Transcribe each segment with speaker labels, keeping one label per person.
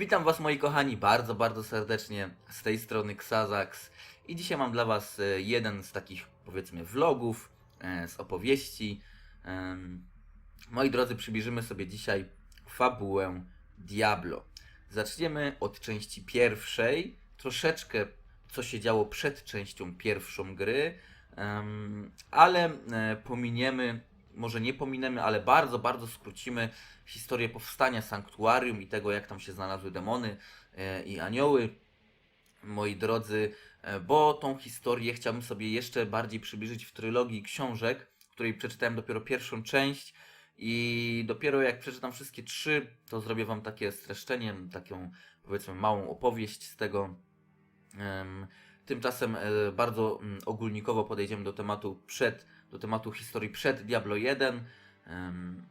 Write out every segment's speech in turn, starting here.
Speaker 1: Witam Was moi kochani bardzo, bardzo serdecznie z tej strony Xazax i dzisiaj mam dla Was e, jeden z takich powiedzmy vlogów, e, z opowieści. Moi drodzy, przybliżymy sobie dzisiaj fabułę Diablo. Zaczniemy od części pierwszej, troszeczkę co się działo przed częścią pierwszą gry, ale e, pominiemy, może nie pominiemy, ale bardzo, bardzo skrócimy historię powstania sanktuarium i tego, jak tam się znalazły demony e, i anioły. Moi drodzy, e, bo tą historię chciałbym sobie jeszcze bardziej przybliżyć w trylogii książek, której przeczytałem dopiero pierwszą część. I dopiero jak przeczytam wszystkie trzy, to zrobię Wam takie streszczenie, taką powiedzmy małą opowieść z tego. Em, Tymczasem e, bardzo mm, ogólnikowo podejdziemy do tematu przed, do tematu historii przed Diablo 1. Em,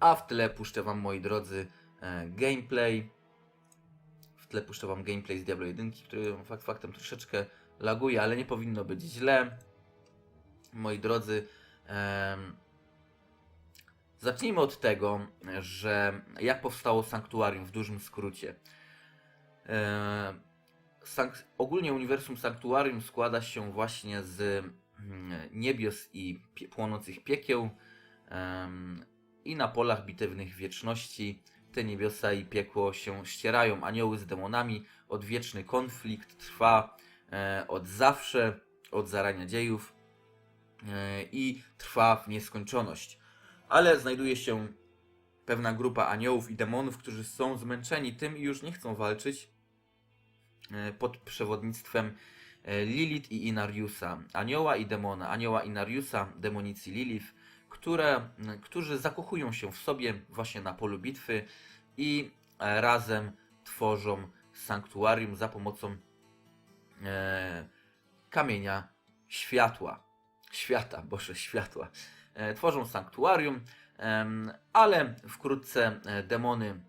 Speaker 1: A w tle puszczę Wam, moi drodzy, e, gameplay. W tle puszczę Wam gameplay z Diablo 1, który fakt faktem troszeczkę laguje, ale nie powinno być źle. Moi drodzy, zacznijmy od tego, że jak powstało Sanktuarium w dużym skrócie. E, Sank- ogólnie uniwersum Sanktuarium składa się właśnie z niebios i płonących piekieł i na polach bitewnych wieczności te niebiosa i piekło się ścierają. Anioły z demonami, odwieczny konflikt trwa e, od zawsze, od zarania dziejów e, i trwa w nieskończoność. Ale znajduje się pewna grupa aniołów i demonów, którzy są zmęczeni tym i już nie chcą walczyć e, pod przewodnictwem Lilith i Inariusa, anioła i demona, anioła Inariusa, demonicy Lilith, które, którzy zakochują się w sobie właśnie na polu bitwy i e, razem tworzą sanktuarium za pomocą e, kamienia światła. Świata, Boże, światła. E, tworzą sanktuarium, em, ale wkrótce e, demony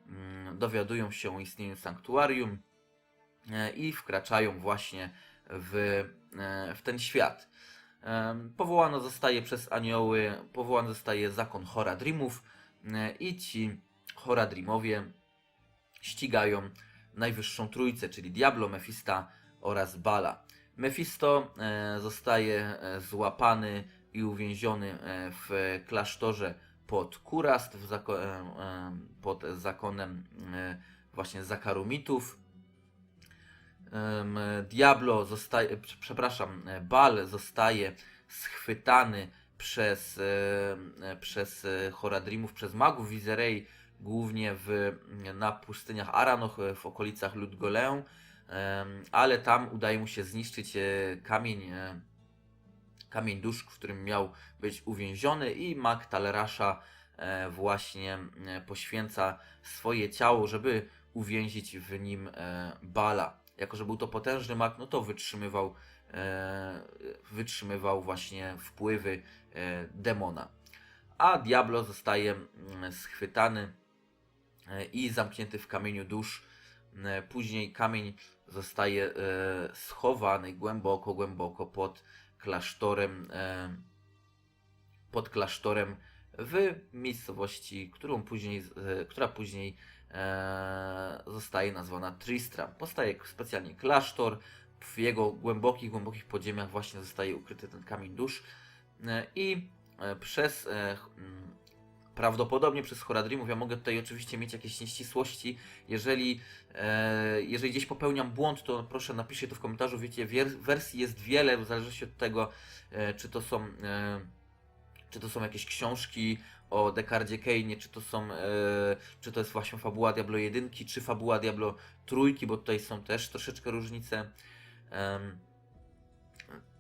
Speaker 1: dowiadują się o istnieniu sanktuarium e, i wkraczają właśnie w, e, w ten świat. Powołano zostaje przez anioły, powołany zostaje zakon Horadrimów e, i ci Horadrimowie ścigają najwyższą trójcę, czyli Diablo, Mefista oraz Bala. Mefisto e, zostaje złapany i uwięziony w klasztorze pod Kurast, pod zakonem właśnie Zakarumitów. Diablo zostaje, prze- przepraszam, e, Bal zostaje schwytany przez, e, e, przez e, Horadrimów, przez magów Wizerei, głównie w, na pustyniach Aranoch, e, w okolicach Ludgolę, ale tam udaje mu się zniszczyć e, kamień, e, kamień dusz, w którym miał być uwięziony i mag Talerasza e, właśnie e, poświęca swoje ciało, żeby uwięzić w nim e, Bala. Jako, że był to potężny mag, no to wytrzymywał, e, wytrzymywał właśnie wpływy e, demona. A Diablo zostaje mm, schwytany e, i zamknięty w kamieniu dusz. E, Później kamień zostaje e, schowany głęboko, głęboko pod klasztorem, pod klasztorem w miejscowości, którą później, która później zostaje nazwana Tristram. Powstaje specjalnie klasztor, w jego głębokich, głębokich podziemiach właśnie zostaje ukryty ten kamień dusz. E, i e, przez e, mm, prawdopodobnie przez Horadrimów, ja mogę tutaj oczywiście mieć jakieś nieścisłości, jeżeli, e, jeżeli gdzieś popełniam błąd, to proszę napiszcie to w komentarzu, wiecie, wersji jest wiele, w zależności od tego, czy to są czy to są jakieś książki o Dekardzie Kane, czy to są, e, czy to jest właśnie fabuła Diablo 1, czy fabuła Diablo trójki, bo tutaj są też troszeczkę różnice. Em,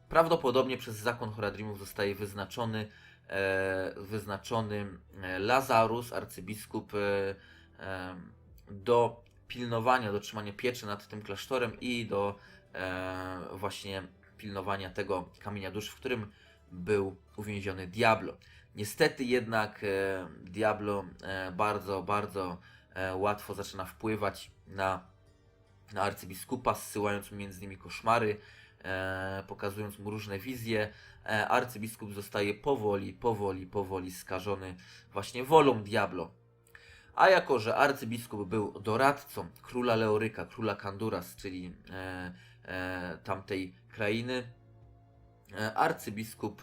Speaker 1: prawdopodobnie przez zakon Horadrimów zostaje wyznaczony, e, wyznaczony e, Lazarus, arcybiskup, e, em, do pilnowania, do trzymania pieczy nad tym klasztorem i do e, właśnie pilnowania tego kamienia dusz, w którym był uwięziony Diablo. Niestety jednak e, Diablo e, bardzo, bardzo e, łatwo zaczyna wpływać na, na arcybiskupa, zsyłając mu między innymi koszmary, pokazując mu różne wizje. Arcybiskup zostaje powoli, powoli, powoli skażony właśnie wolą Diablo. A jako, że arcybiskup był doradcą króla Leoryka, króla Kanduras, czyli e, e, tamtej krainy, arcybiskup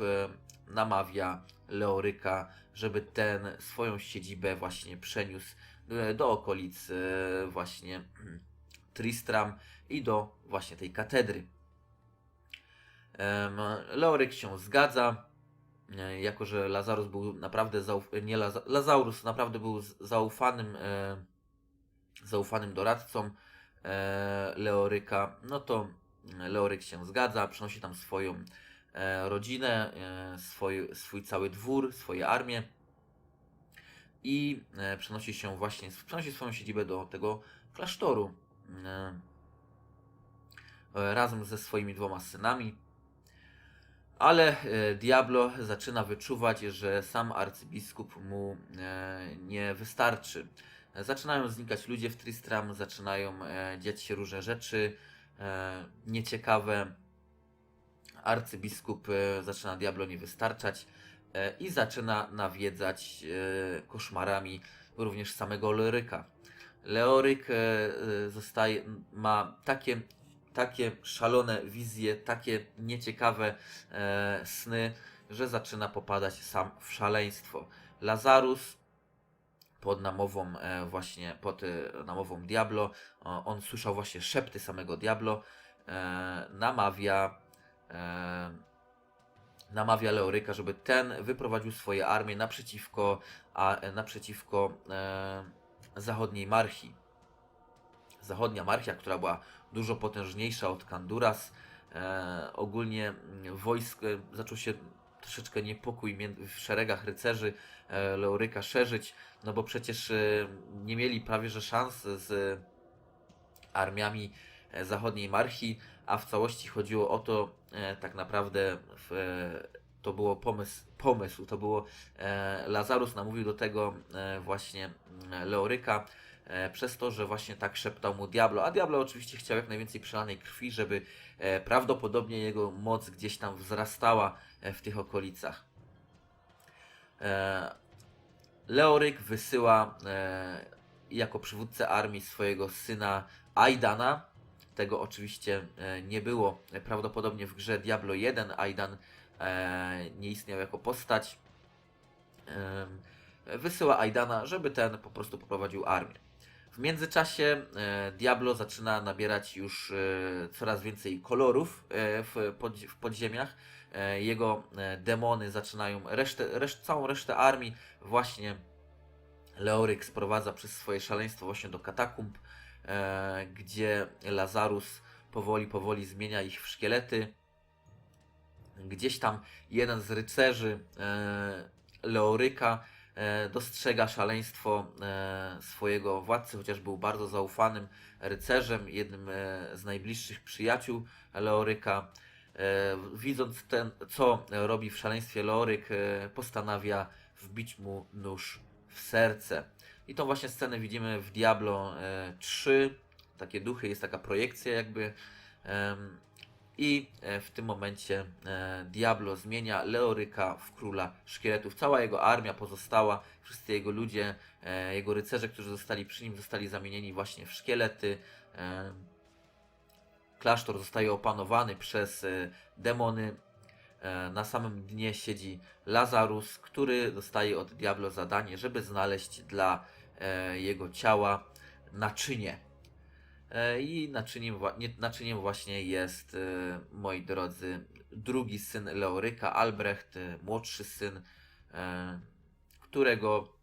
Speaker 1: namawia Leoryka, żeby ten swoją siedzibę właśnie przeniósł e, do okolic e, właśnie Tristram i do właśnie tej katedry. Leoryk się zgadza, e, jako że Lazarus był naprawdę zauf- nie Laza- Lazaurus naprawdę był zaufanym zaufanym doradcą Leoryka, no to Leoryk się zgadza, przynosi tam swoją rodzinę, e, swój, swój cały dwór, swoje armię i e, przenosi się właśnie, przenosi swoją siedzibę do tego klasztoru e, e, razem ze swoimi dwoma synami. Ale e, Diablo zaczyna wyczuwać, że sam arcybiskup mu e, nie wystarczy. Zaczynają znikać ludzie w Tristram, zaczynają e, dziać się różne rzeczy e, nieciekawe. Arcybiskup e, zaczyna Diablo nie wystarczać e, i zaczyna nawiedzać e, koszmarami również samego Leoryka. Leoryk zostaje, ma takie, takie szalone wizje, takie nieciekawe sny, że zaczyna popadać sam w szaleństwo. Lazarus pod namową właśnie, pod namową Diablo, on słyszał właśnie szepty samego Diablo, namawia namawia Leoryka, żeby ten wyprowadził swoje armie naprzeciwko, a, e, naprzeciwko e, zachodniej Marchi. Zachodnia Marchia, która była dużo potężniejsza od Kanduras. E, ogólnie mm, wojsk e, zaczął się troszeczkę niepokój w szeregach rycerzy e, Leoryka szerzyć, no bo przecież e, nie mieli prawie że szans z armiami e, zachodniej Marchi, a w całości chodziło o to e, tak naprawdę w, e, to było pomysł, pomysł, to było e, Lazarus namówił do tego właśnie mm, Leoryka przez to, że właśnie tak szeptał mu Diablo, a Diablo oczywiście chciał jak najwięcej przelanej krwi, żeby prawdopodobnie jego moc gdzieś tam wzrastała w tych okolicach. Leoryk wysyła jako przywódcę armii swojego syna Aidana. Tego oczywiście e, nie było e, prawdopodobnie w grze Diablo 1. Aidan e, nie istniał jako postać. Em, Wysyła Aidana, żeby ten po prostu poprowadził armię. W międzyczasie e, Diablo zaczyna nabierać już e, coraz więcej kolorów e, w, pod, w podziemiach. E, jego e, demony zaczynają resztę, reszt, całą resztę armii właśnie Leoryk sprowadza przez swoje szaleństwo właśnie do katakumb, e, gdzie Lazarus powoli, powoli zmienia ich w szkielety. Gdzieś tam jeden z rycerzy e, Leoryka e, dostrzega szaleństwo e, swojego władcy, chociaż był bardzo zaufanym rycerzem, jednym e, z najbliższych przyjaciół Leoryka. E, widząc ten, co robi w szaleństwie Leoryk, e, postanawia wbić mu nóż w serce. I tą właśnie scenę widzimy w Diablo e, 3. Takie duchy, jest taka projekcja jakby. I e, w tym momencie e, Diablo zmienia Leoryka w króla szkieletów. Cała jego armia pozostała, wszyscy jego ludzie, e, jego rycerze, którzy zostali przy nim, zostali zamienieni właśnie w szkielety. Klasztor zostaje opanowany przez e, demony. E, Na samym dnie siedzi Lazarus, który dostaje od Diablo zadanie, żeby znaleźć dla e, jego ciała naczynie. E, I naczyniem, naczyniem właśnie jest, moi drodzy, drugi syn Leoryka, Albrecht, młodszy syn, którego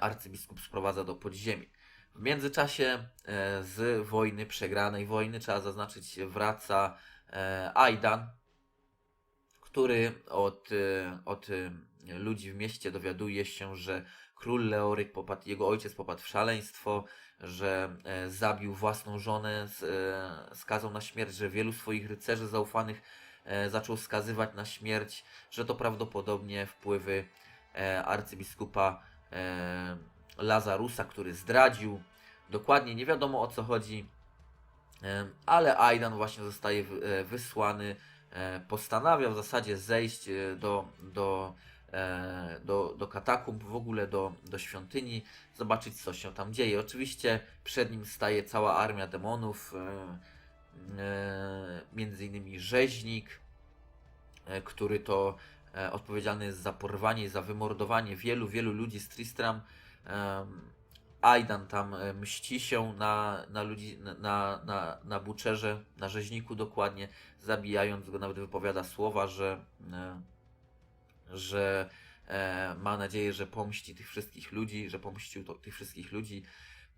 Speaker 1: arcybiskup sprowadza do podziemi. W międzyczasie z wojny, przegranej wojny, trzeba zaznaczyć, wraca Aidan, który od, e, od e, ludzi w mieście dowiaduje się, że król Leoryk popadł, jego ojciec popadł w szaleństwo, że e, zabił własną żonę, z, e, skazał na śmierć, że wielu swoich rycerzy zaufanych e, zaczął skazywać na śmierć, że to prawdopodobnie wpływy arcybiskupa Lazarusa, który zdradził. Dokładnie nie wiadomo o co chodzi, ale Aidan właśnie zostaje wy- wysłany. E, Postanawia w zasadzie zejść e, do, do e, do, do katakumb, w ogóle do, do świątyni, zobaczyć co się tam dzieje. Oczywiście przed nim staje cała armia demonów, między innymi rzeźnik, który to odpowiedzialny jest za porwanie, za wymordowanie wielu, wielu ludzi z Tristram. Aidan tam e, mści się na, na ludzi, na, na, na, buczerze, na rzeźniku dokładnie, zabijając go, nawet wypowiada słowa, że, e, że e, ma nadzieję, że pomści tych wszystkich ludzi, że pomścił to, tych wszystkich ludzi.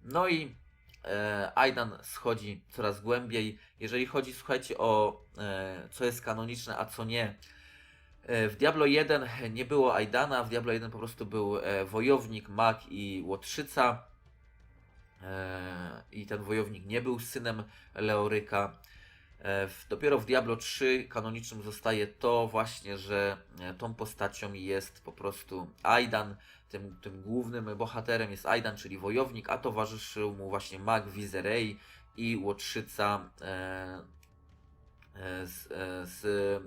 Speaker 1: No i e, Aidan schodzi coraz głębiej. Jeżeli chodzi, słuchajcie, o e, co jest kanoniczne, a co nie. E, W Diablo 1 nie było Aidana, w Diablo 1 po prostu był wojownik, mag i łotrzyca. I ten wojownik nie był synem Leoryka. E, dopiero w Diablo 3 kanonicznym zostaje to właśnie, że e, tą postacią jest po prostu Aidan. Tym, tym głównym bohaterem jest Aidan, czyli wojownik, a towarzyszył mu właśnie mag Viserei i łotrzyca e, z, z,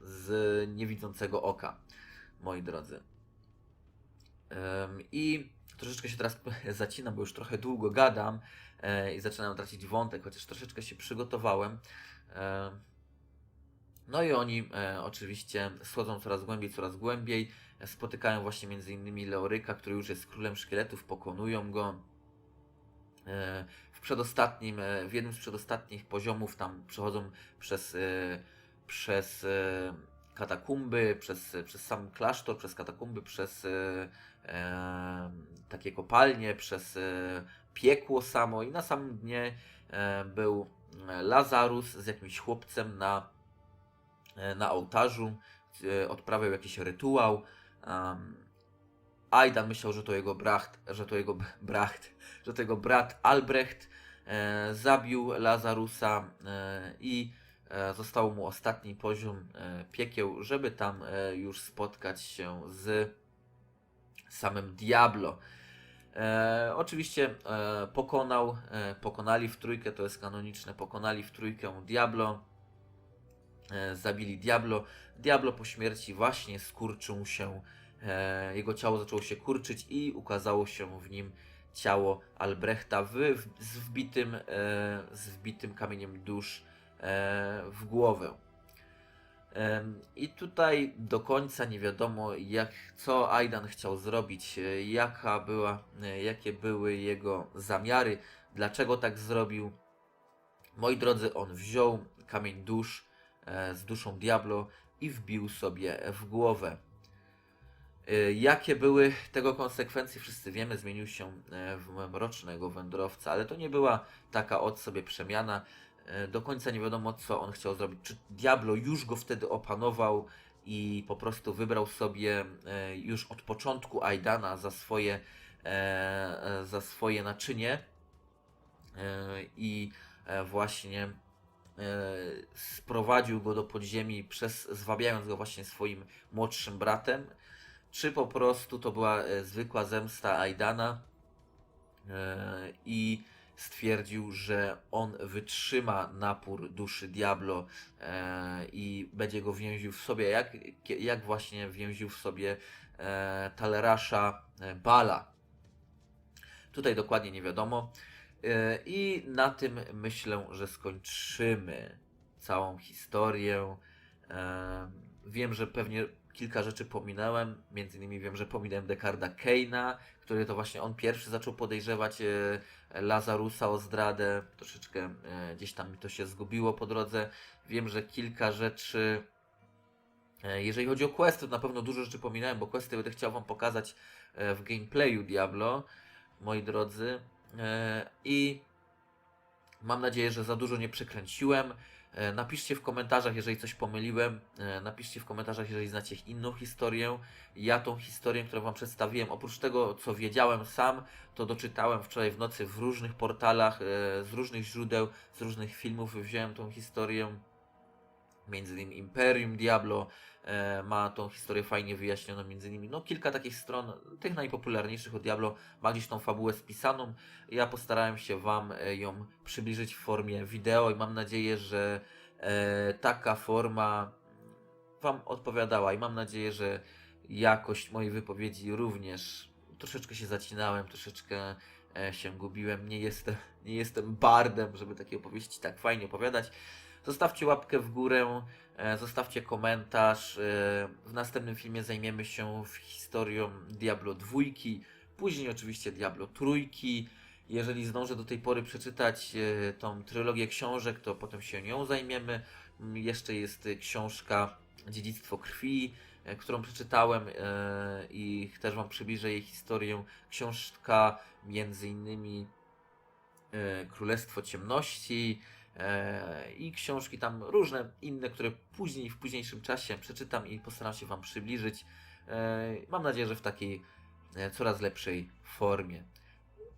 Speaker 1: z niewidzącego oka, moi drodzy. I troszeczkę się teraz zacinam, bo już trochę długo gadam e, i zaczynam tracić wątek, chociaż troszeczkę się przygotowałem. E, no i oni e, oczywiście schodzą coraz głębiej, coraz głębiej. E, Spotykają właśnie między innymi Leoryka, który już jest królem szkieletów, pokonują go. E, w przedostatnim, e, w jednym z przedostatnich poziomów tam przechodzą przez, e, przez e, katakumby, przez, przez sam klasztor, przez katakumby, przez e, takie kopalnie, przez e, piekło samo i na samym dnie e, był e, Lazarus z jakimś chłopcem na, na ołtarzu, odprawiał jakiś rytuał. Aidan myślał, że to jego bracht, że to jego bracht, że to jego brat Albrecht zabił Lazarusa i został mu ostatni poziom piekieł, żeby tam już spotkać się z samym Diablo. E, oczywiście e, pokonał, e, pokonali w trójkę, to jest kanoniczne, pokonali w trójkę Diablo, e, zabili Diablo. Diablo po śmierci właśnie skurczył się, e, jego ciało zaczęło się kurczyć i ukazało się w nim ciało Albrechta w, w, z, wbitym, e, z wbitym kamieniem dusz e, w głowę. I tutaj do końca nie wiadomo, jak, co Aidan chciał zrobić, e, jaka była, e, jakie były jego zamiary, dlaczego tak zrobił. Moi drodzy, on wziął kamień dusz e, z duszą Diablo i wbił sobie w głowę. Jakie były tego konsekwencje, wszyscy wiemy, zmienił się w mrocznego wędrowca, ale to nie była taka od sobie przemiana. E, Do końca nie wiadomo, co on chciał zrobić. Czy Diablo już go wtedy opanował i po prostu wybrał sobie e, już od początku Aidana za swoje, e, za swoje naczynie i właśnie sprowadził go do podziemi, przez, zwabiając go właśnie swoim młodszym bratem, czy po prostu to była zwykła zemsta Aidana i stwierdził, że on wytrzyma napór duszy Diablo e, i będzie go więził w sobie, jak, jak właśnie więził w sobie e, Talerasza e, Bala. Tutaj dokładnie nie wiadomo. E, I na tym myślę, że skończymy całą historię. E, wiem, że pewnie kilka rzeczy pominąłem. Między innymi wiem, że pominąłem Dekarda Keina, który to właśnie on pierwszy zaczął podejrzewać e, Lazarusa o zdradę. Troszeczkę e, gdzieś tam mi to się zgubiło po drodze. Wiem, że kilka rzeczy. e, Jeżeli chodzi o questy, to na pewno dużo rzeczy pominąłem, bo questy będę chciał Wam pokazać w gameplayu Diablo, moi drodzy. I mam nadzieję, że za dużo nie przekręciłem. E, Napiszcie w komentarzach, jeżeli coś pomyliłem. E, Napiszcie w komentarzach, jeżeli znacie inną historię. Ja tą historię, którą Wam przedstawiłem, oprócz tego, co wiedziałem sam, to doczytałem wczoraj w nocy w różnych portalach, e, z różnych źródeł, z różnych filmów wziąłem tą historię. Między innymi Imperium Diablo e, ma tą historię fajnie wyjaśnioną, między innymi no kilka takich stron, tych najpopularniejszych od Diablo ma gdzieś tą fabułę spisaną. Ja postarałem się Wam e, ją przybliżyć w formie wideo i mam nadzieję, że e, taka forma Wam odpowiadała i mam nadzieję, że jakość mojej wypowiedzi również troszeczkę się zacinałem, troszeczkę e, się gubiłem. Nie jestem, nie jestem bardem, żeby takie opowieści tak fajnie opowiadać. Zostawcie łapkę w górę, e, zostawcie komentarz. E, w następnym filmie zajmiemy się historią Diablo 2, później oczywiście Diablo 3. Jeżeli zdążę do tej pory przeczytać e, tą trylogię książek, to potem się nią zajmiemy. Mm, Jeszcze jest książka Dziedzictwo krwi, którą przeczytałem i też Wam przybliżę jej historię. Książka między innymi Królestwo Ciemności i książki tam różne inne, które później, w późniejszym czasie przeczytam i postaram się Wam przybliżyć. E, Mam nadzieję, że w takiej e, coraz lepszej formie.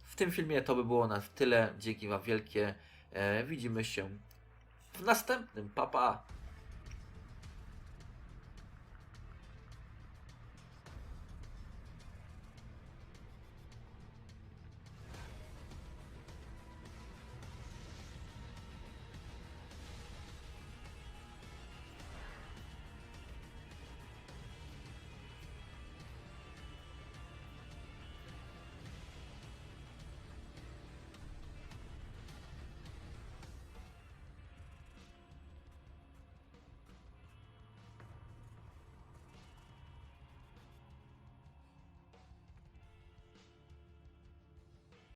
Speaker 1: W tym filmie to by było na tyle. Dzięki Wam wielkie. E, Widzimy się w następnym. Pa, pa.